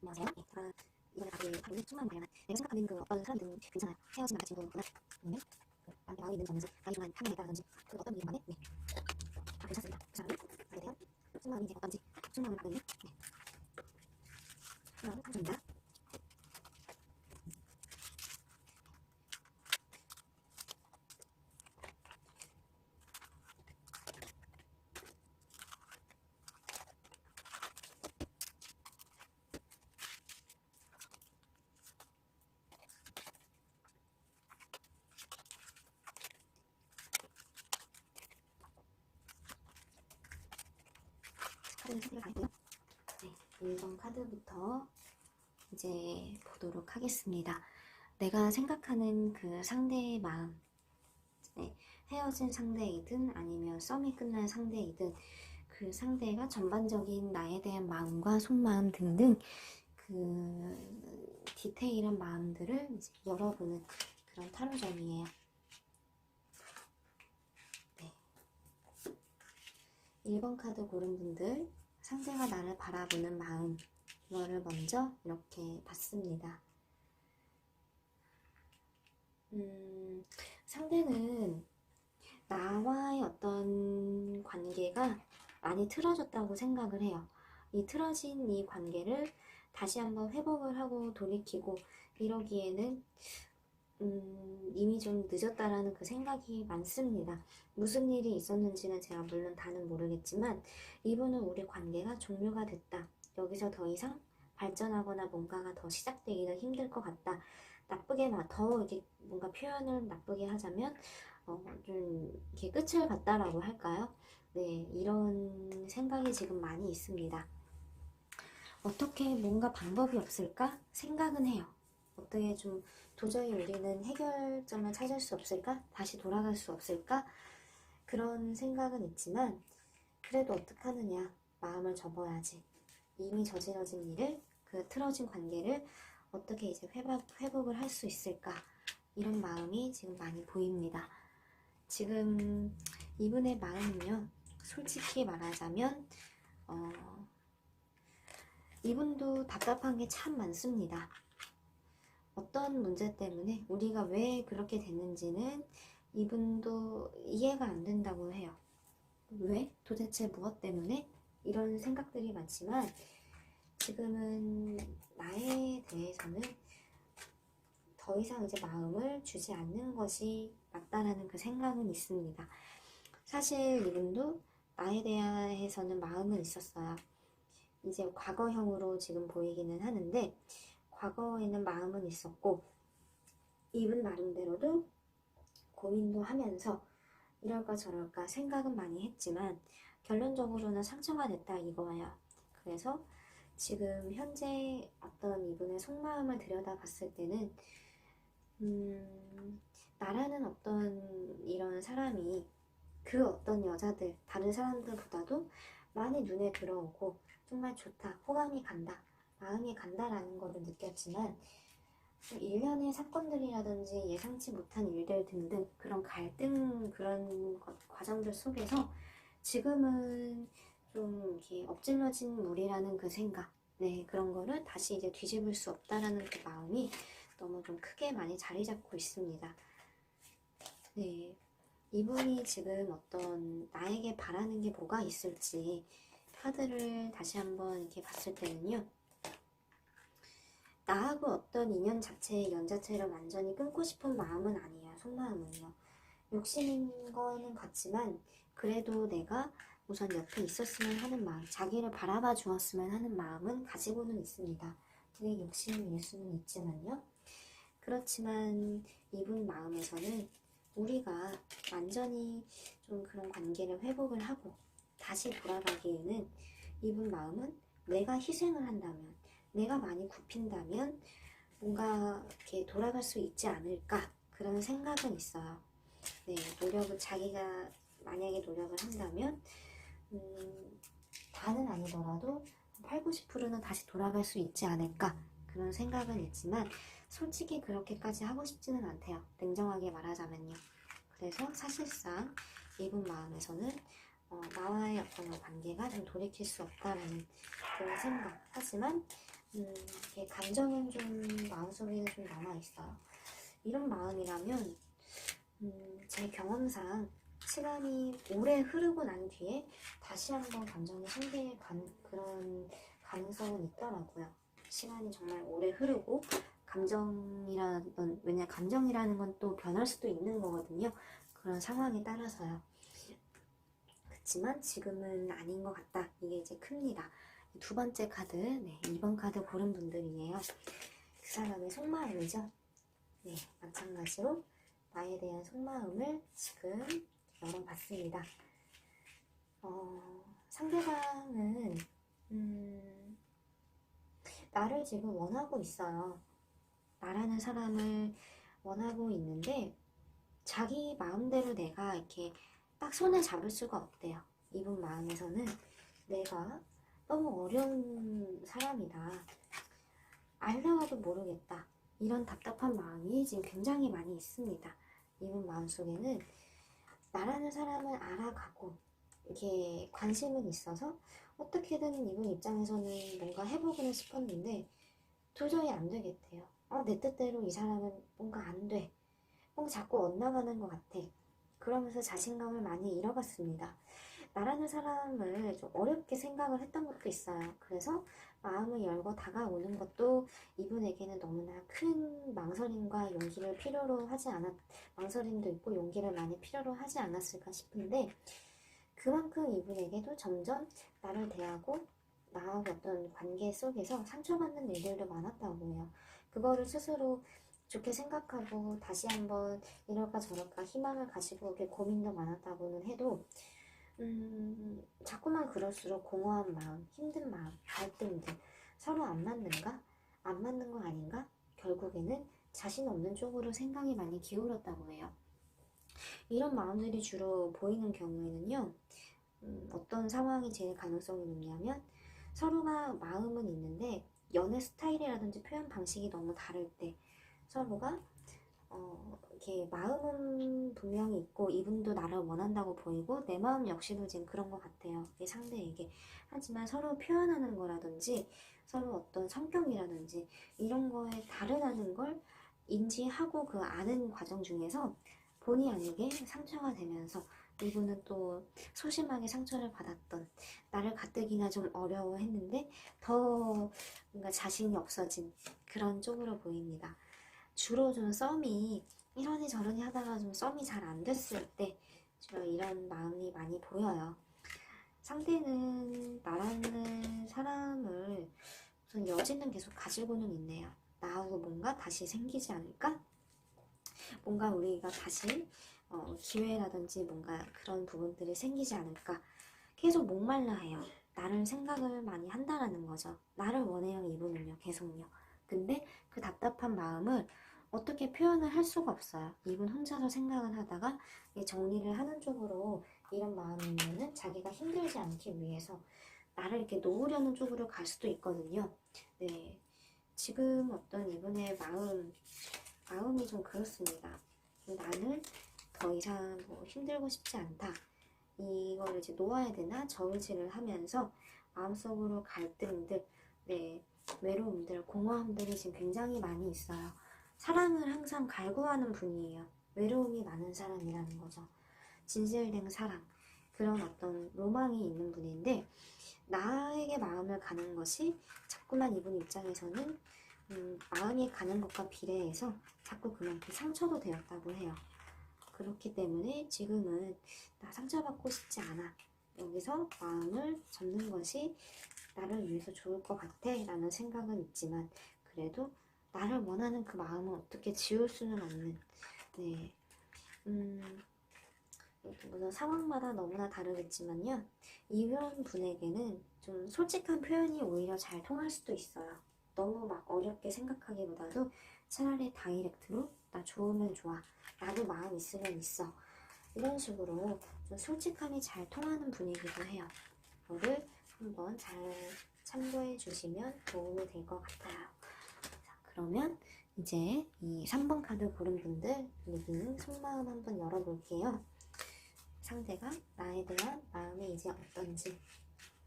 안녕하세요. 네, 제가 이번에 가게 가게 충만 관련한 내가 생각하는 그 어떤 사람들은 괜찮아요. 헤어진 남자친구구나. 아니면 그 마음이 있는 점인지 가기 중한 향이 있다든지 그 어떤 이유 간에 네. 다 괜찮습니다. 그 사람이 나에 대한 속마음이 이제 어떤지 갖고 있는 네. 그런 상처입니다. 카드는 선택을 다 했고요. 네, 1번 카드부터 이제 보도록 하겠습니다. 내가 생각하는 그 상대의 마음, 네, 헤어진 상대이든 아니면 썸이 끝난 상대이든 그 상대가 전반적인 나에 대한 마음과 속마음 등등 그 디테일한 마음들을 이제 열어보는 그런 타로점이에요. 네. 1번 카드 고른 분들 상대가 나를 바라보는 마음 이거를 먼저 이렇게 봤습니다. 음, 상대는 나와의 어떤 관계가 많이 틀어졌다고 생각을 해요. 이 틀어진 이 관계를 다시 한번 회복을 하고 돌이키고 이러기에는 음, 이미 좀 늦었다라는 그 생각이 많습니다. 무슨 일이 있었는지는 제가 물론 다는 모르겠지만 이분은 우리 관계가 종료가 됐다. 여기서 더 이상 발전하거나 뭔가가 더 시작되기는 힘들 것 같다. 나쁘게 마- 더 이게 뭔가 표현을 나쁘게 하자면 어, 좀 이렇게 끝을 봤다라고 할까요? 네, 이런 생각이 지금 많이 있습니다. 어떻게 뭔가 방법이 없을까 생각은 해요. 어떻게 좀 도저히 우리는 해결점을 찾을 수 없을까? 다시 돌아갈 수 없을까? 그런 생각은 있지만 그래도 어떡하느냐? 마음을 접어야지. 이미 저질러진 일을 그 틀어진 관계를 어떻게 이제 회복, 회복을 할 수 있을까? 이런 마음이 지금 많이 보입니다. 지금 이분의 마음은요 솔직히 말하자면 어, 이분도 답답한 게 참 많습니다 어떤 문제 때문에 우리가 왜 그렇게 됐는지는 이분도 이해가 안 된다고 해요. 왜? 도대체 무엇 때문에? 이런 생각들이 많지만 지금은 나에 대해서는 더 이상 이제 마음을 주지 않는 것이 맞다라는 그 생각은 있습니다. 사실 이분도 나에 대해서는 마음은 있었어요. 이제 과거형으로 지금 보이기는 하는데 과거에는 마음은 있었고 이분 나름대로도 고민도 하면서 이럴까 저럴까 생각은 많이 했지만 결론적으로는 상처가 됐다 이거예요. 그래서 지금 현재 어떤 이분의 속마음을 들여다봤을 때는 음, 나라는 어떤 이런 사람이 그 어떤 여자들 다른 사람들보다도 많이 눈에 들어오고 정말 좋다 호감이 간다 마음이 간다라는 거를 느꼈지만 일련의 사건들이라든지 예상치 못한 일들 등등 그런 갈등 그런 것- 과정들 속에서 지금은 좀 이렇게 엎질러진 물이라는 그 생각 네 그런 거를 다시 이제 뒤집을 수 없다라는 그 마음이 너무 좀 크게 많이 자리 잡고 있습니다. 네 이분이 지금 어떤 나에게 바라는 게 뭐가 있을지 카드를 다시 한번 이렇게 봤을 때는요. 나하고 어떤 인연 자체, 연 자체를 완전히 끊고 싶은 마음은 아니에요. 속마음은요. 욕심인 거는 같지만 그래도 내가 우선 옆에 있었으면 하는 마음, 자기를 바라봐 주었으면 하는 마음은 가지고는 있습니다. 그게 욕심일 수는 있지만요. 그렇지만 이분 마음에서는 우리가 완전히 좀 그런 관계를 회복을 하고 다시 돌아가기에는 이분 마음은 내가 희생을 한다면 내가 많이 굽힌다면 뭔가 이렇게 돌아갈 수 있지 않을까 그런 생각은 있어요. 네, 노력을 자기가 만약에 노력을 한다면 음, 다는 아니더라도 8, 90%는 다시 돌아갈 수 있지 않을까 그런 생각은 있지만 솔직히 그렇게까지 하고 싶지는 않대요. 냉정하게 말하자면요. 그래서 사실상 이분 마음에서는 어, 나와의 어떤 관계가 좀 돌이킬 수 없다라는 그런 생각. 하지만 음, 감정은 좀 마음속에 좀 남아있어요. 이런 마음이라면, 음, 제 경험상 시간이 오래 흐르고 난 뒤에 다시 한번 감정이 생길 관, 그런 가능성은 있더라고요. 시간이 정말 오래 흐르고, 감정이라는, 왜냐, 감정이라는 건 또 변할 수도 있는 거거든요. 그런 상황에 따라서요. 그렇지만 지금은 아닌 것 같다. 이게 이제 큽니다. 두 번째 카드, 네, 2번 카드 고른 분들이에요. 그 사람의 속마음이죠. 네, 마찬가지로 나에 대한 속마음을 지금 열어봤습니다. 어, 상대방은, 음, 나를 지금 원하고 있어요. 나라는 사람을 원하고 있는데, 자기 마음대로 내가 이렇게 딱 손에 잡을 수가 없대요. 이분 마음에서는 내가 너무 어려운 사람이다. 알다가도 모르겠다. 이런 답답한 마음이 지금 굉장히 많이 있습니다. 이분 마음속에는 나라는 사람을 알아가고 이렇게 관심은 있어서 어떻게든 이분 입장에서는 뭔가 해보고는 싶었는데 도저히 안 되겠대요. 어, 내 뜻대로 이 사람은 뭔가 안 돼. 뭔가 자꾸 엇나가는 것 같아. 그러면서 자신감을 많이 잃어갔습니다. 나라는 사람을 좀 어렵게 생각을 했던 것도 있어요. 그래서 마음을 열고 다가오는 것도 이분에게는 너무나 큰 망설임과 용기를 필요로 하지 않았, 망설임도 있고 용기를 많이 필요로 하지 않았을까 싶은데, 그만큼 이분에게도 점점 나를 대하고 나하고 어떤 관계 속에서 상처받는 일들도 많았다고 해요. 그거를 스스로 좋게 생각하고 다시 한번 이럴까 저럴까 희망을 가지고 고민도 많았다고는 해도 음, 자꾸만 그럴수록 공허한 마음, 힘든 마음, 갈등들, 서로 안 맞는가? 안 맞는 거 아닌가? 결국에는 자신 없는 쪽으로 생각이 많이 기울었다고 해요. 이런 마음들이 주로 보이는 경우에는요, 음, 어떤 상황이 제일 가능성이 높냐면, 서로가 마음은 있는데, 연애 스타일이라든지 표현 방식이 너무 다를 때, 서로가 어, 이렇게 마음은 분명히 있고 이분도 나를 원한다고 보이고 내 마음 역시도 지금 그런 것 같아요. 내 상대에게. 하지만 서로 표현하는 거라든지 서로 어떤 성격이라든지 이런 거에 다르다는 걸 인지하고 그 아는 과정 중에서 본의 아니게 상처가 되면서 이분은 또 소심하게 상처를 받았던 나를 가뜩이나 좀 어려워했는데 더 뭔가 자신이 없어진 그런 쪽으로 보입니다. 주로 좀 썸이 이러니 저러니 하다가 좀 썸이 잘 안 됐을 때 주로 이런 마음이 많이 보여요. 상대는 나라는 사람을 우선 여지는 계속 가지고는 있네요. 나하고 뭔가 다시 생기지 않을까? 뭔가 우리가 다시 어, 기회라든지 뭔가 그런 부분들이 생기지 않을까? 계속 목말라 해요. 나를 생각을 많이 한다라는 거죠. 나를 원해요, 이분은요, 계속요. 근데 그 답답한 마음을 어떻게 표현을 할 수가 없어요. 이분 혼자서 생각을 하다가 정리를 하는 쪽으로 이런 마음이면은 자기가 힘들지 않기 위해서 나를 이렇게 놓으려는 쪽으로 갈 수도 있거든요. 네. 지금 어떤 이분의 마음, 마음이 좀 그렇습니다. 나는 더 이상 뭐 힘들고 싶지 않다. 이거를 이제 놓아야 되나 저울질을 하면서 마음속으로 갈등들, 네, 외로움들, 공허함들이 지금 굉장히 많이 있어요. 사랑을 항상 갈구하는 분이에요. 외로움이 많은 사람이라는 거죠. 진실된 사랑. 그런 어떤 로망이 있는 분인데, 나에게 마음을 가는 것이 자꾸만 이분 입장에서는 음, 마음이 가는 것과 비례해서 자꾸 그만큼 상처도 되었다고 해요. 그렇기 때문에 지금은 나 상처받고 싶지 않아. 여기서 마음을 접는 것이 나를 위해서 좋을 것 같아 라는 생각은 있지만 그래도 나를 원하는 그 마음을 어떻게 지울 수는 없는 네. 음, 물론 상황마다 너무나 다르겠지만요. 이런 분에게는 좀 솔직한 표현이 오히려 잘 통할 수도 있어요. 너무 막 어렵게 생각하기보다도 차라리 다이렉트로 나 좋으면 좋아. 나도 마음 있으면 있어. 이런 식으로 좀 솔직함이 잘 통하는 분이기도 해요. 이거를 한번 잘 참고해 주시면 도움이 될 것 같아요. 자, 그러면 이제 이 3번 카드 고른 분들 리딩 속마음 한번 열어볼게요. 상대가 나에 대한 마음이 이제 어떤지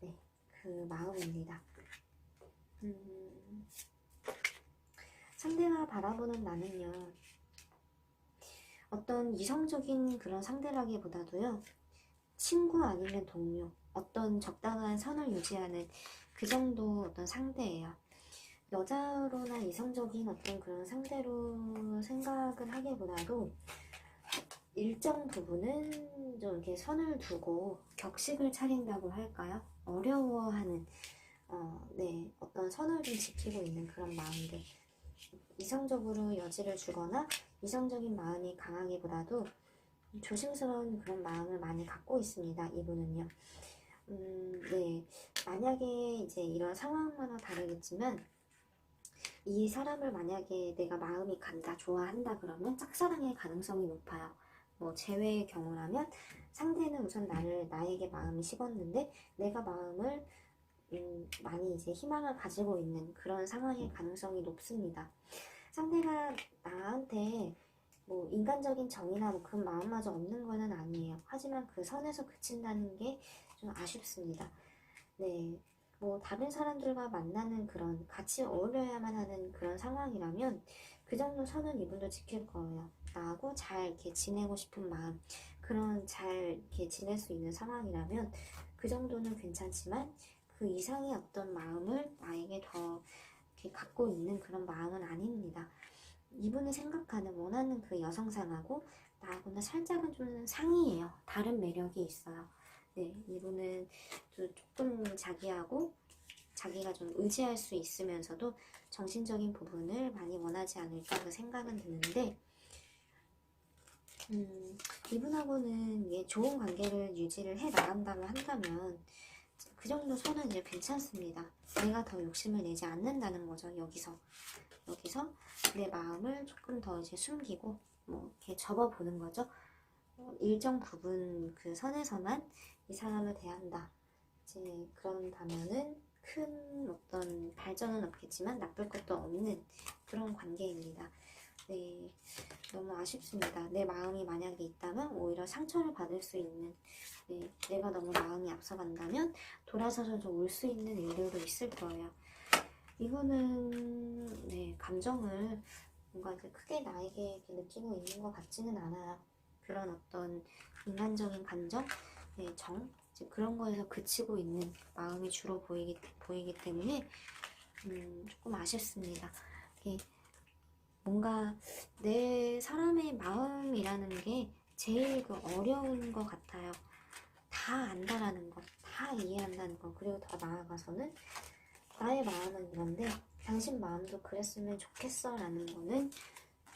네, 그 마음입니다. 음, 상대가 바라보는 나는요, 어떤 이성적인 그런 상대라기보다도요, 친구 아니면 동료, 어떤 적당한 선을 유지하는 그 정도 어떤 상대예요. 여자로나 이성적인 어떤 그런 상대로 생각을 하기보다도 일정 부분은 좀 이렇게 선을 두고 격식을 차린다고 할까요? 어려워하는 어, 네, 어떤 선을 좀 지키고 있는 그런 마음들. 이성적으로 여지를 주거나 이성적인 마음이 강하기보다도 조심스러운 그런 마음을 많이 갖고 있습니다. 이분은요. 음, 네. 만약에 이제 이런 상황마다 다르겠지만, 이 사람을 만약에 내가 마음이 간다, 좋아한다 그러면 짝사랑의 가능성이 높아요. 뭐, 제외의 경우라면 상대는 우선 나를, 나에게 마음이 식었는데, 내가 마음을, 음, 많이 이제 희망을 가지고 있는 그런 상황의 가능성이 높습니다. 상대가 나한테 뭐 인간적인 정이나 뭐 그런 마음마저 없는 거는 아니에요. 하지만 그 선에서 그친다는 게 좀 아쉽습니다. 네. 뭐 다른 사람들과 만나는 그런 같이 어울려야만 하는 그런 상황이라면 그 정도 선은 이분도 지킬 거예요. 나하고 잘 이렇게 지내고 싶은 마음 그런 잘 이렇게 지낼 수 있는 상황이라면 그 정도는 괜찮지만 그 이상의 어떤 마음을 나에게 더 이렇게 갖고 있는 그런 마음은 아닙니다. 이분이 생각하는 원하는 그 여성상하고 나하고는 살짝은 좀 상이에요. 다른 매력이 있어요. 네, 이분은 좀 조금 자기하고 자기가 좀 의지할 수 있으면서도 정신적인 부분을 많이 원하지 않을까 그 생각은 드는데, 음, 이분하고는 예, 좋은 관계를 유지를 해 나간다고 한다면 그 정도 선은 이제 괜찮습니다. 내가 더 욕심을 내지 않는다는 거죠. 여기서 여기서 내 마음을 조금 더 이제 숨기고 뭐 이렇게 접어보는 거죠. 어, 일정 부분 그 선에서만 이 사람을 대한다. 이제 그런다면은 큰 어떤 발전은 없겠지만 나쁠 것도 없는 그런 관계입니다. 네, 너무 아쉽습니다. 내 마음이 만약에 있다면 오히려 상처를 받을 수 있는, 네, 내가 너무 마음이 앞서간다면 돌아서서 좀 올 수 있는 일들도 있을 거예요. 이거는, 네, 감정을 뭔가 이렇게 크게 나에게 느끼고 있는 것 같지는 않아요. 그런 어떤 인간적인 감정, 네, 정, 그런 거에서 그치고 있는 마음이 주로 보이기, 보이기 때문에, 음, 조금 아쉽습니다. 뭔가 내 사람의 마음이라는 게 제일 그 어려운 것 같아요. 다 안다라는 것, 다 이해한다는 것, 그리고 더 나아가서는 나의 마음은 이런데 당신 마음도 그랬으면 좋겠어 라는 거는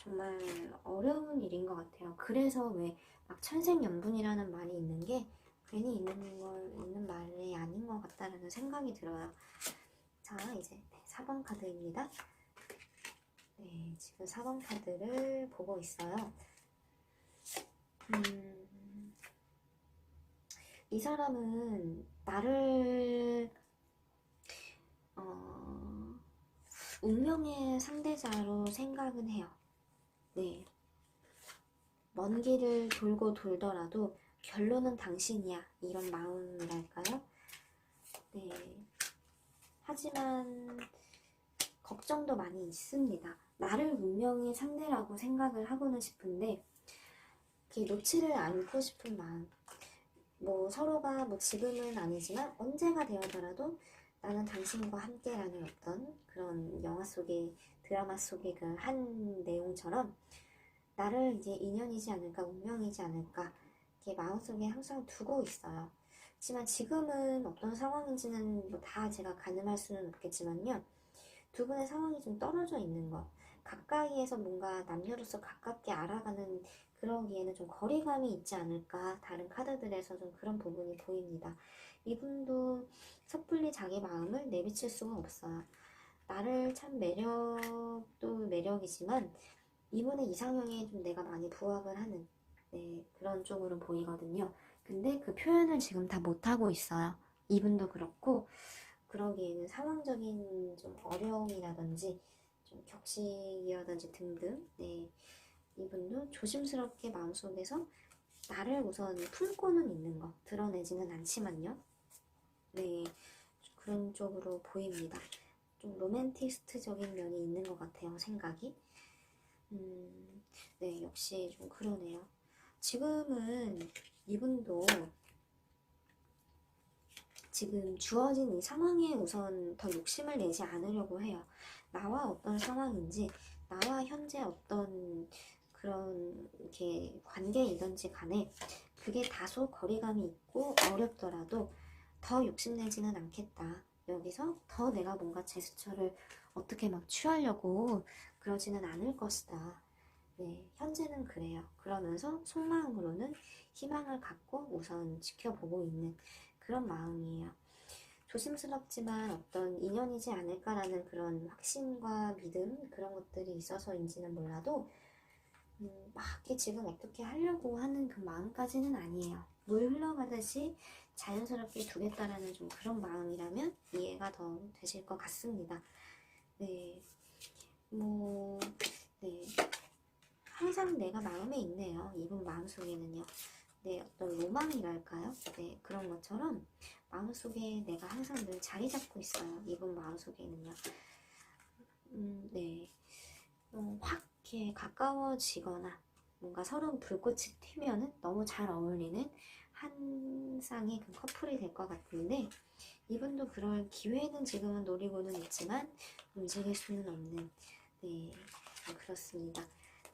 정말 어려운 일인 것 같아요. 그래서 왜 막 천생연분이라는 말이 있는 게 괜히 있는 걸 있는 말이 아닌 것 같다라는 생각이 들어요. 자, 이제 네, 4번 카드입니다. 네, 지금 4번 카드를 보고 있어요. 음, 이 사람은 나를 어, 운명의 상대자로 생각은 해요. 네. 먼 길을 돌고 돌더라도 결론은 당신이야. 이런 마음이랄까요? 네. 하지만 걱정도 많이 있습니다. 나를 운명의 상대라고 생각을 하고는 싶은데 이렇게 놓지를 않고 싶은 마음. 뭐 서로가 뭐 지금은 아니지만 언제가 되어더라도 나는 당신과 함께라는 어떤 그런 영화 속의 드라마 속의 그 한 내용처럼 나를 이제 인연이지 않을까 운명이지 않을까 이렇게 마음속에 항상 두고 있어요. 하지만 지금은 어떤 상황인지는 뭐 다 제가 가늠할 수는 없겠지만요. 두 분의 상황이 좀 떨어져 있는 것. 가까이에서 뭔가 남녀로서 가깝게 알아가는 그러기에는 좀 거리감이 있지 않을까. 다른 카드들에서 좀 그런 부분이 보입니다. 이분도 섣불리 자기 마음을 내비칠 수가 없어요. 나를 참 매력도 매력이지만 이분의 이상형에 좀 내가 많이 부합을 하는 네, 그런 쪽으로 보이거든요. 근데 그 표현을 지금 다 못하고 있어요. 이분도 그렇고 그러기에는 상황적인 좀 어려움이라든지 좀 격식이라든지 등등 네, 이분도 조심스럽게 마음속에서 나를 우선 품고는 있는 거 드러내지는 않지만요. 네, 그런 쪽으로 보입니다. 좀 로맨티스트적인 면이 있는 것 같아요, 생각이. 음, 네, 역시 좀 그러네요. 지금은 이분도 지금 주어진 이 상황에 우선 더 욕심을 내지 않으려고 해요. 나와 어떤 상황인지, 나와 현재 어떤 그런 이렇게 관계이든지 간에 그게 다소 거리감이 있고 어렵더라도 더 욕심내지는 않겠다. 여기서 더 내가 뭔가 제스처를 어떻게 막 취하려고 그러지는 않을 것이다. 네, 현재는 그래요. 그러면서 속마음으로는 희망을 갖고 우선 지켜보고 있는 그런 마음이에요. 조심스럽지만 어떤 인연이지 않을까라는 그런 확신과 믿음 그런 것들이 있어서인지는 몰라도 음, 막 지금 어떻게 하려고 하는 그 마음까지는 아니에요. 물 흘러가듯이 자연스럽게 두겠다라는 좀 그런 마음이라면 이해가 더 되실 것 같습니다. 네, 뭐, 네. 항상 내가 마음에 있네요. 이분 마음속에는요. 네, 어떤 로망이랄까요? 네, 그런 것처럼 마음속에 내가 항상 늘 자리 잡고 있어요. 이분 마음속에는요. 음, 네. 어, 확 이렇게 가까워지거나 뭔가 서로 불꽃이 튀면은 너무 잘 어울리는 한 쌍의 그 커플이 될 것 같은데 이분도 그럴 기회는 지금은 노리고는 있지만 움직일 수는 없는 네 그렇습니다.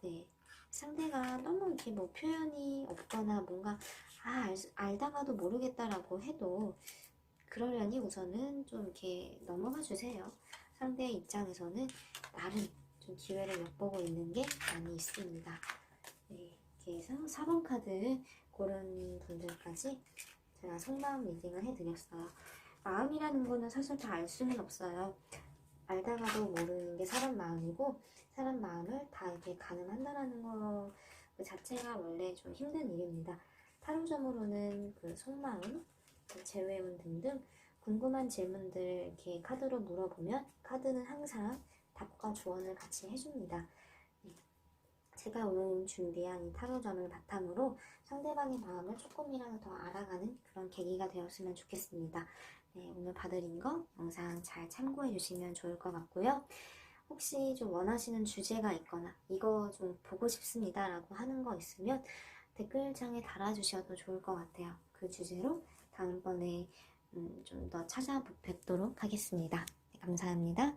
네 상대가 너무 이렇게 뭐 표현이 없거나 뭔가 아 알, 알다가도 모르겠다라고 해도 그러려니 우선은 좀 이렇게 넘어가 주세요. 상대의 입장에서는 나름 좀 기회를 엿보고 있는 게 많이 있습니다. 네, 이렇게 해서 4번 카드 고른 분들까지 제가 속마음 리딩을 해드렸어요. 마음이라는 거는 사실 다 알 수는 없어요. 알다가도 모르는 게 사람 마음이고 사람 마음을 다 이렇게 가늠한다라는 거 그 자체가 원래 좀 힘든 일입니다. 타로점으로는 그 속마음, 그 재회운 등등 궁금한 질문들 이렇게 카드로 물어보면 카드는 항상 답과 조언을 같이 해줍니다. 네. 제가 오늘 준비한 이 타로점을 바탕으로 상대방의 마음을 조금이라도 더 알아가는 그런 계기가 되었으면 좋겠습니다. 네, 오늘 봐드린 거 영상 잘 참고해 주시면 좋을 것 같고요. 혹시 좀 원하시는 주제가 있거나 이거 좀 보고 싶습니다 라고 하는 거 있으면 댓글창에 달아주셔도 좋을 것 같아요. 그 주제로 다음번에 음, 좀더 찾아뵙도록 하겠습니다. 네, 감사합니다.